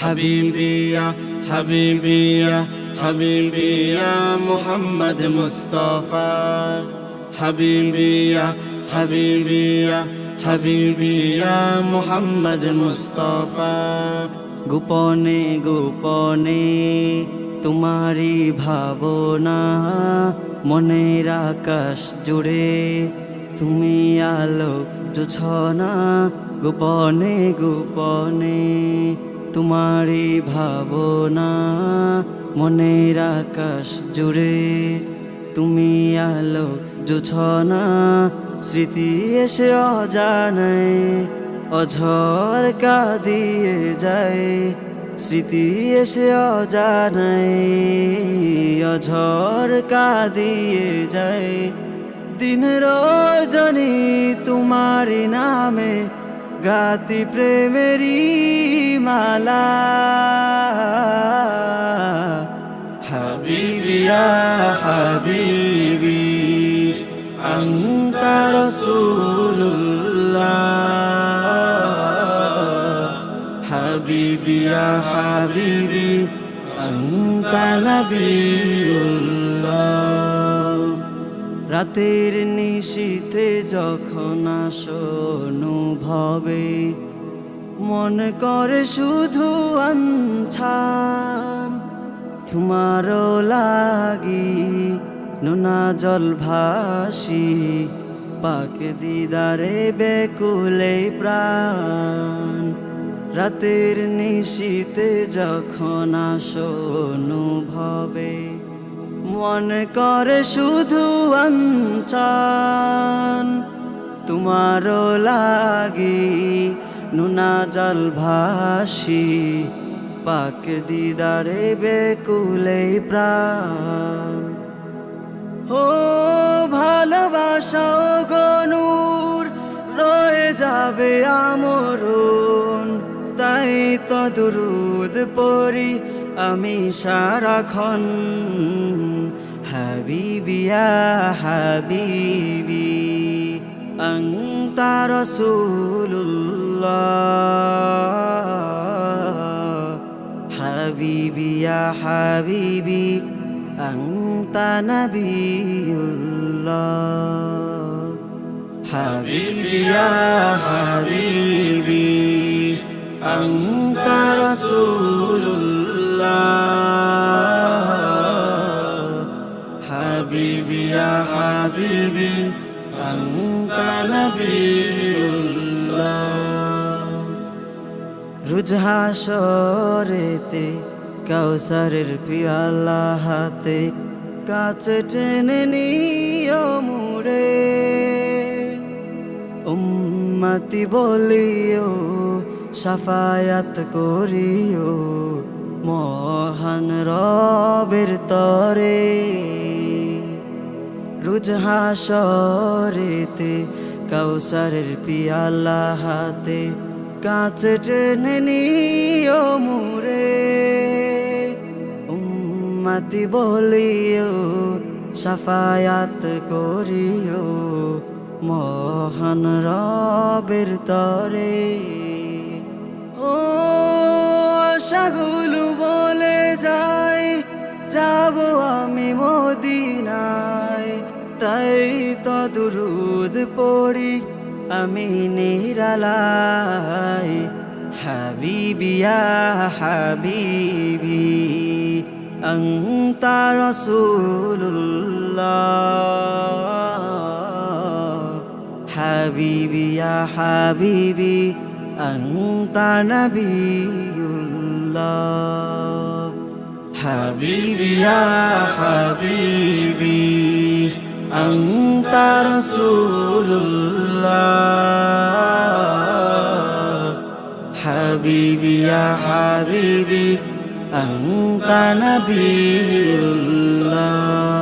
হাবিবিয়া হাবিবিয়া হাবিবিয়া মোহাম্মদ মুস্তফা হাবিবিয়া হাবিবিয়া হাবিবিয়া মোহাম্মদ মুস্তফা গোপনে গোপনে তোমারি ভাবনা মনের আকাশ জুড়ে তুমি আলো জুছ না গোপনে গোপনে তোমারই ভাবনা মনের আকাশ জুড়ে। তুমি আলোক জোছনা, স্মৃতি এসে অজানায়, অঝর কাঁদিয়ে যায়। স্মৃতি এসে অজানায়, অঝর কাঁদিয়ে যায়। দিন রজনী তোমার নামে গাতি প্রেমেরি মালা। হাবিবিয়া হাবিবি আন্তা রসুল্লাহ হাবিবিয়া হাবিবি আন্তা নবীউল্লাহ। রাতের নিশীতে যখন আসো অনুভবে, মন করে শুধু আনছান তোমারও লাগি নোনা জল ভাসি, পাক দিদারে বেকুলে প্রাণ। রাতের নিশীতে যখন আসো অনুভবে মন করে শুধু আঞ্চান। তোমারও লাগি নুনা জল ভাসি। পাক দিদারে বেকুলে প্রাণ। ও ভালোবাসা গনুর রয়ে যাবে আমরণ। তাই তো দুরুদ পড়ি আমি সারাক্ষণ হাবিবিয়া হাবিবি অন্তা রসুল্লাহ হাবিবিয়া হাবিবি অন্তা নবীল্লাহ হাবিবিয়া হাবিবি। حبيبي أنت نبي الله রুজহাসরেতে কাউসারের পিয়ালা হাতে কাছে টেনে নিও মুড়ে উম্মতি বলিও সাফায়াত করিও মহান রবের তরে রুজহাসরেতে কাউসারের পিয়ালা হাতে কাঁচ টেনে নিও মুরে। উম্মতি বলিও, সাফায়াত করিও মহান রবের তরে। ও আশাগুলো বলে যাই, যাব আমি মদিনায়। তাই তদরুদ পড়ি, আমি নিরালাই হাবিবিয়া হাবিবি অংতা রসুল্লাহ হাবিবিয়া হাবিবি অংতা নবীল্লাহ হাবিবিয়া হাবিবি। أنت رسول الله حبيبي يا حبيبي أنت نبي الله